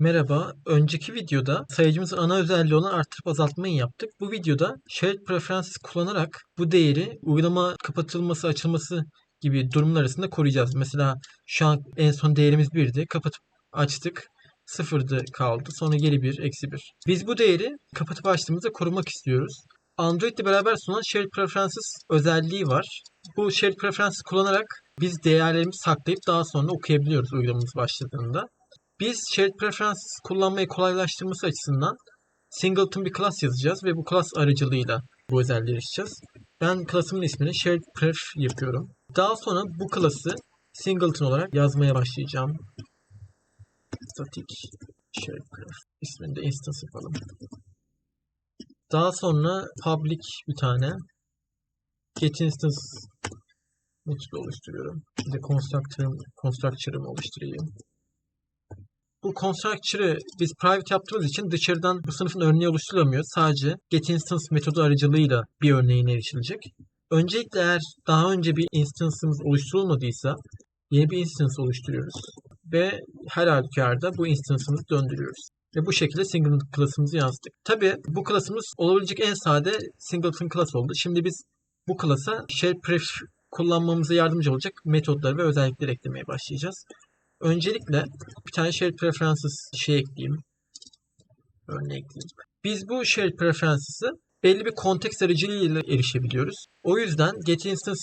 Merhaba. Önceki videoda sayıcımızın ana özelliği olan artırıp azaltmayı yaptık. Bu videoda shared preferences kullanarak bu değeri uygulama kapatılması, açılması gibi durumlar arasında koruyacağız. Mesela şu an en son değerimiz 1'di. Kapatıp açtık. 0'dı kaldı. Sonra geri 1, eksi 1. Biz bu değeri kapatıp açtığımızda korumak istiyoruz. Android ile beraber sunulan Shared Preferences özelliği var. Bu Shared Preferences kullanarak biz değerlerimizi saklayıp daha sonra okuyabiliyoruz uygulamamız başladığında. Biz Shared Preferences kullanmayı kolaylaştırması açısından singleton bir class yazacağız ve bu class aracılığıyla bu özelliği erişeceğiz. Ben class'ımın ismini Shared Pref yapıyorum. Daha sonra bu class'ı singleton olarak yazmaya başlayacağım. Static Shared Pref isminde instance yapalım. Daha sonra public bir tane get instance metodu oluşturuyorum. Bir de constructor'ım, constructor'ımı oluşturayım. Bu constructor'ı biz private yaptığımız için dışarıdan bu sınıfın örneği oluşturulamıyor. Sadece getInstance metodu aracılığıyla bir örneğine erişilecek. Öncelikle eğer daha önce bir instance'ımız oluşturulmadıysa yeni bir instance oluşturuyoruz. Ve her halükarda bu instance'ımızı döndürüyoruz. Ve bu şekilde singleton class'ımızı yazdık. Tabi bu class'ımız olabilecek en sade singleton class oldu. Şimdi biz bu class'a shell pref kullanmamıza yardımcı olacak metotlar ve özellikler eklemeye başlayacağız. Öncelikle bir tane shared preferences şey ekleyeyim. Örneği ekleyeyim. Biz bu shared preferences'ı belli bir kontekst aracılığıyla erişebiliyoruz. O yüzden getInstance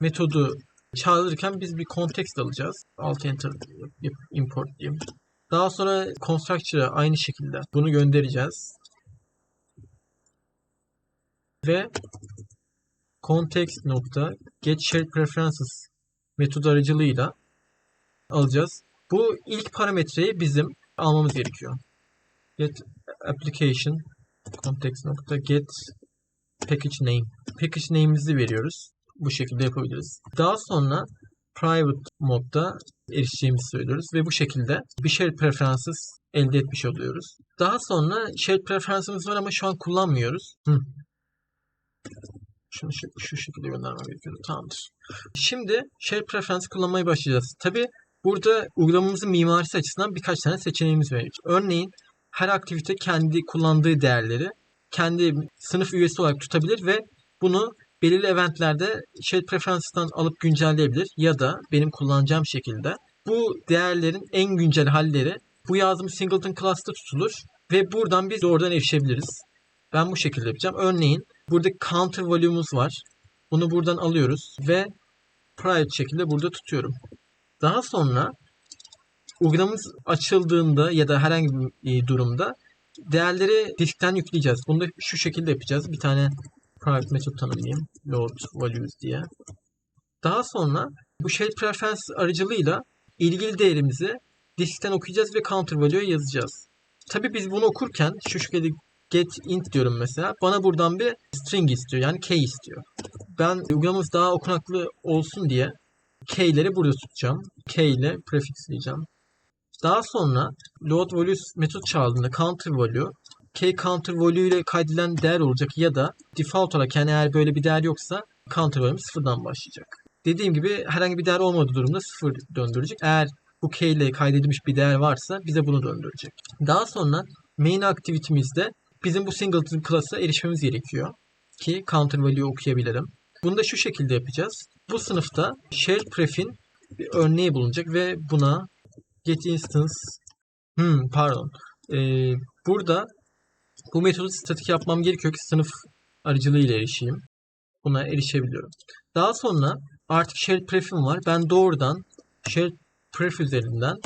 metodu çağırırken biz bir kontekst alacağız. Alt enter import diyeyim. Daha sonra constructor'a aynı şekilde bunu göndereceğiz. Ve context nokta get shared preferences metodu aracılığıyla alacağız. Bu ilk parametreyi bizim almamız gerekiyor. Get application context nokta get package name. Package name'imizi veriyoruz. Bu şekilde yapabiliriz. Daha sonra private modda erişeceğimizi söylüyoruz ve bu şekilde bir shared preferences elde etmiş oluyoruz. Daha sonra shared preference'ımız var ama şu an kullanmıyoruz. Hı. Şunu şu, şu şekilde göndermem gerekiyor. Tamamdır. Şimdi shared preference kullanmaya başlayacağız. Tabi Burada uygulamamızın mimarisi açısından birkaç tane seçeneğimiz mevcut. Örneğin her aktivite kendi kullandığı değerleri kendi sınıf üyesi olarak tutabilir ve bunu belirli eventlerde shared preference'dan alıp güncelleyebilir ya da benim kullanacağım şekilde bu değerlerin en güncel halleri bu yazdığımız singleton class'ta tutulur ve buradan biz doğrudan erişebiliriz. Ben bu şekilde yapacağım. Örneğin burada counter value'umuz var. Bunu buradan alıyoruz ve private şekilde burada tutuyorum. Daha sonra uygulamamız açıldığında ya da herhangi bir e, durumda değerleri diskten yükleyeceğiz. Bunu da şu şekilde yapacağız. Bir tane private method tanımlayayım. Load values diye. Daha sonra bu shade preference aracılığıyla ilgili değerimizi diskten okuyacağız ve counter value'ya yazacağız. Tabi biz bunu okurken şu şekilde get int diyorum mesela. Bana buradan bir string istiyor. Yani key istiyor. Ben uygulamamız daha okunaklı olsun diye k'leri burada tutacağım. k ile prefixleyeceğim. Daha sonra load values metot çağrıldığında counter value k counter value ile kaydedilen değer olacak ya da default olarak yani eğer böyle bir değer yoksa counter value sıfırdan başlayacak. Dediğim gibi herhangi bir değer olmadığı durumda sıfır döndürecek. Eğer bu k ile kaydedilmiş bir değer varsa bize bunu döndürecek. Daha sonra main aktivitemizde bizim bu singleton class'a erişmemiz gerekiyor ki counter value okuyabilirim. Bunu da şu şekilde yapacağız. Bu sınıfta shell pref'in bir örneği bulunacak ve buna get instance hmm, pardon ee, burada bu metodu statik yapmam gerekiyor ki sınıf aracılığıyla erişeyim. Buna erişebiliyorum. Daha sonra artık shell pref'im var. Ben doğrudan shell pref üzerinden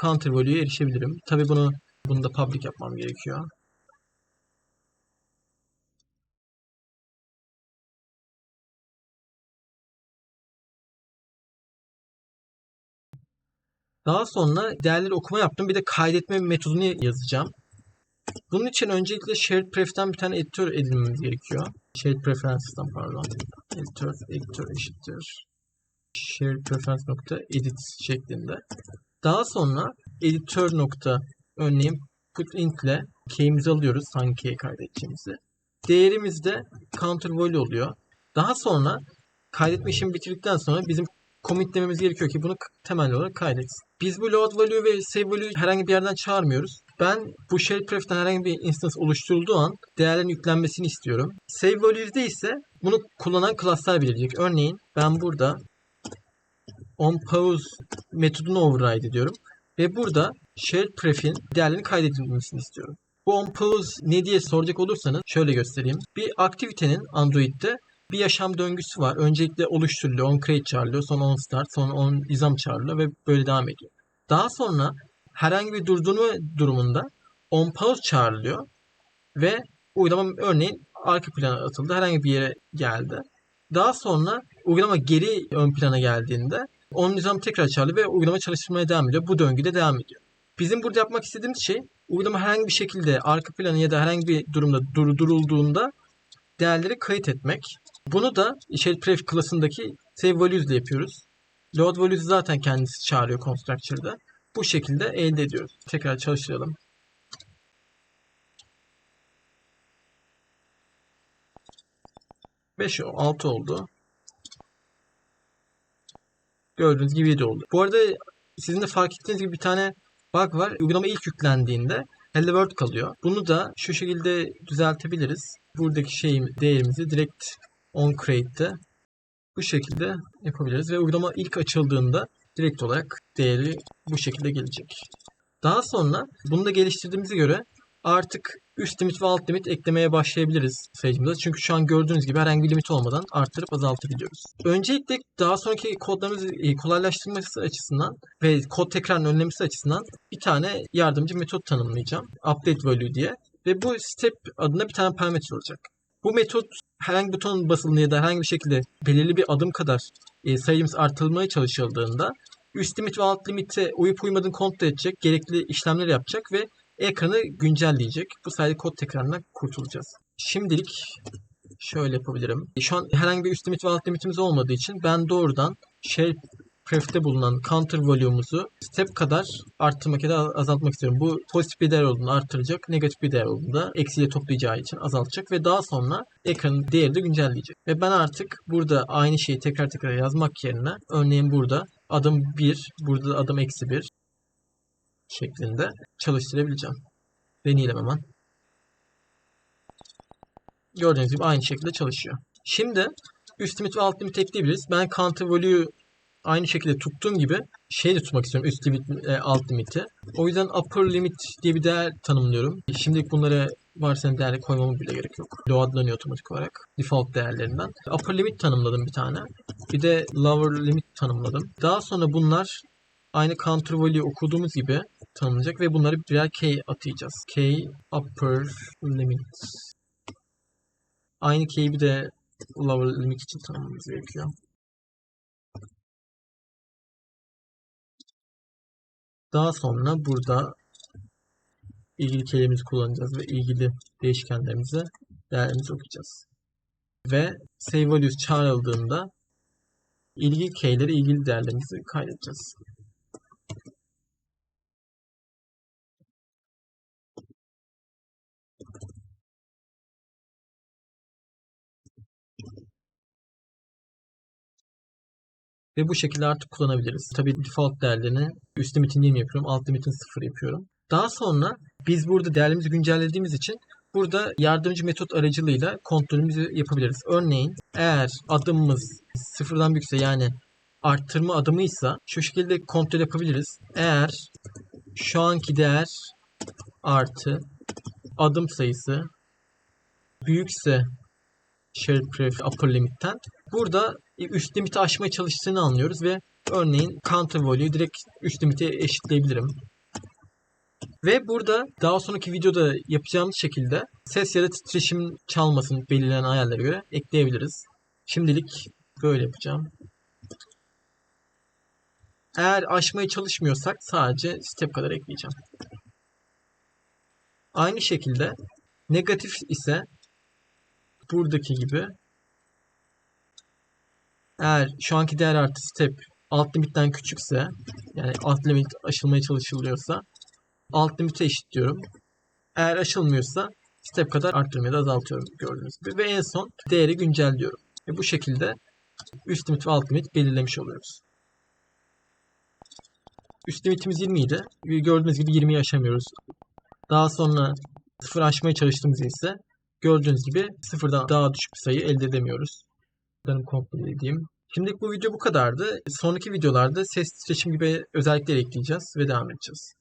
counter value'ye erişebilirim. Tabi bunu bunu da public yapmam gerekiyor. Daha sonra değerleri okuma yaptım. Bir de kaydetme metodunu yazacağım. Bunun için öncelikle shared pref'ten bir tane editör edinmemiz gerekiyor. Shared preferences'tan pardon. Editör, editör eşittir. Shared preference nokta edit şeklinde. Daha sonra editör nokta örneğin put int ile key'imizi alıyoruz. Hangi key'i kaydedeceğimizi. Değerimiz de counter value oluyor. Daha sonra kaydetme işimi bitirdikten sonra bizim commitlememiz gerekiyor ki bunu temel olarak kaydetsin. Biz bu load value ve save value herhangi bir yerden çağırmıyoruz. Ben bu shell pref'ten herhangi bir instance oluşturulduğu an değerlerin yüklenmesini istiyorum. Save value'de ise bunu kullanan class'lar belirleyecek. Örneğin ben burada onPause metodunu override ediyorum. Ve burada shell pref'in değerlerini kaydedilmesini istiyorum. Bu onPause ne diye soracak olursanız şöyle göstereyim. Bir aktivitenin Android'de bir yaşam döngüsü var. Öncelikle oluşturuluyor, on create çağrılıyor, sonra on start, sonra on izam çağrılıyor ve böyle devam ediyor. Daha sonra herhangi bir durdurma durumunda on pause çağrılıyor ve uygulama örneğin arka plana atıldı, herhangi bir yere geldi. Daha sonra uygulama geri ön plana geldiğinde on nizam tekrar çağrılıyor ve uygulama çalıştırmaya devam ediyor. Bu döngüde devam ediyor. Bizim burada yapmak istediğimiz şey uygulama herhangi bir şekilde arka planı ya da herhangi bir durumda durdurulduğunda değerleri kayıt etmek. Bunu da shell pref klasındaki save values ile yapıyoruz. Load values zaten kendisi çağırıyor constructor'da. Bu şekilde elde ediyoruz. Tekrar çalıştıralım. Beş, altı oldu. Gördüğünüz gibi 7 oldu. Bu arada sizin de fark ettiğiniz gibi bir tane bug var. Uygulama ilk yüklendiğinde Hello World kalıyor. Bunu da şu şekilde düzeltebiliriz. Buradaki şeyim değerimizi direkt on create'te bu şekilde yapabiliriz ve uygulama ilk açıldığında direkt olarak değeri bu şekilde gelecek. Daha sonra bunu da geliştirdiğimize göre artık üst limit ve alt limit eklemeye başlayabiliriz sayıcımıza. Çünkü şu an gördüğünüz gibi herhangi bir limit olmadan arttırıp azaltabiliyoruz. Öncelikle daha sonraki kodlarımızı e, kolaylaştırması açısından ve kod tekrarını önlemesi açısından bir tane yardımcı metot tanımlayacağım. Update value diye. Ve bu step adına bir tane parametre olacak. Bu metot herhangi bir butonun basıldığında ya da herhangi bir şekilde belirli bir adım kadar e, sayımız artırılmaya çalışıldığında üst limit ve alt limite uyup uymadığını kontrol edecek, gerekli işlemler yapacak ve ekranı güncelleyecek. Bu sayede kod tekrarından kurtulacağız. Şimdilik şöyle yapabilirim. Şu an herhangi bir üst limit ve alt limitimiz olmadığı için ben doğrudan shell pref'te bulunan counter volume'umuzu step kadar arttırmak ya da azaltmak istiyorum. Bu pozitif bir değer olduğunu arttıracak, negatif bir değer olduğunda eksiye toplayacağı için azaltacak ve daha sonra ekranın değeri de güncelleyecek. Ve ben artık burada aynı şeyi tekrar tekrar yazmak yerine örneğin burada adım 1, burada da adım eksi 1 şeklinde çalıştırabileceğim. Deneyelim hemen. Gördüğünüz gibi aynı şekilde çalışıyor. Şimdi üst limit ve alt limit ekleyebiliriz. Ben counter value aynı şekilde tuttuğum gibi şey de tutmak istiyorum üst limit e, alt limiti. O yüzden upper limit diye bir değer tanımlıyorum. Şimdilik bunlara varsa değerli koymama bile gerek yok. Loadlanıyor otomatik olarak default değerlerinden. Upper limit tanımladım bir tane. Bir de lower limit tanımladım. Daha sonra bunlar aynı counter value okuduğumuz gibi tanımlayacak ve bunları birer key atayacağız. Key upper limit. Aynı key'i bir de lower limit için tanımlamamız gerekiyor. Daha sonra burada ilgili kelimemizi kullanacağız ve ilgili değişkenlerimize değerlerimizi okuyacağız. Ve save values çağrıldığında ilgili key'lere ilgili değerlerimizi kaydedeceğiz. Ve bu şekilde artık kullanabiliriz. Tabii default değerlerini üst limitin 20 yapıyorum, alt limitin 0 yapıyorum. Daha sonra biz burada değerlerimizi güncellediğimiz için burada yardımcı metot aracılığıyla kontrolümüzü yapabiliriz. Örneğin eğer adımımız sıfırdan büyükse yani arttırma adımıysa şu şekilde kontrol yapabiliriz. Eğer şu anki değer artı adım sayısı büyükse share pref upper limit'ten burada üst limiti aşmaya çalıştığını anlıyoruz ve örneğin counter value direkt üst limite eşitleyebilirim. Ve burada daha sonraki videoda yapacağımız şekilde ses ya da titreşim çalmasın belirlenen ayarlara göre ekleyebiliriz. Şimdilik böyle yapacağım. Eğer aşmaya çalışmıyorsak sadece step kadar ekleyeceğim. Aynı şekilde negatif ise buradaki gibi eğer şu anki değer artı step alt limitten küçükse yani alt limit aşılmaya çalışılıyorsa alt limite eşitliyorum. Eğer aşılmıyorsa step kadar arttırmaya da azaltıyorum gördüğünüz gibi. Ve en son değeri güncelliyorum. Ve bu şekilde üst limit ve alt limit belirlemiş oluyoruz. Üst limitimiz 20 idi. Gördüğünüz gibi 20'yi aşamıyoruz. Daha sonra sıfır aşmaya çalıştığımızda ise gördüğünüz gibi sıfırdan daha düşük bir sayı elde edemiyoruz. Benim kontrol edeyim. Şimdilik bu video bu kadardı. Sonraki videolarda ses titreşim gibi özellikler ekleyeceğiz ve devam edeceğiz.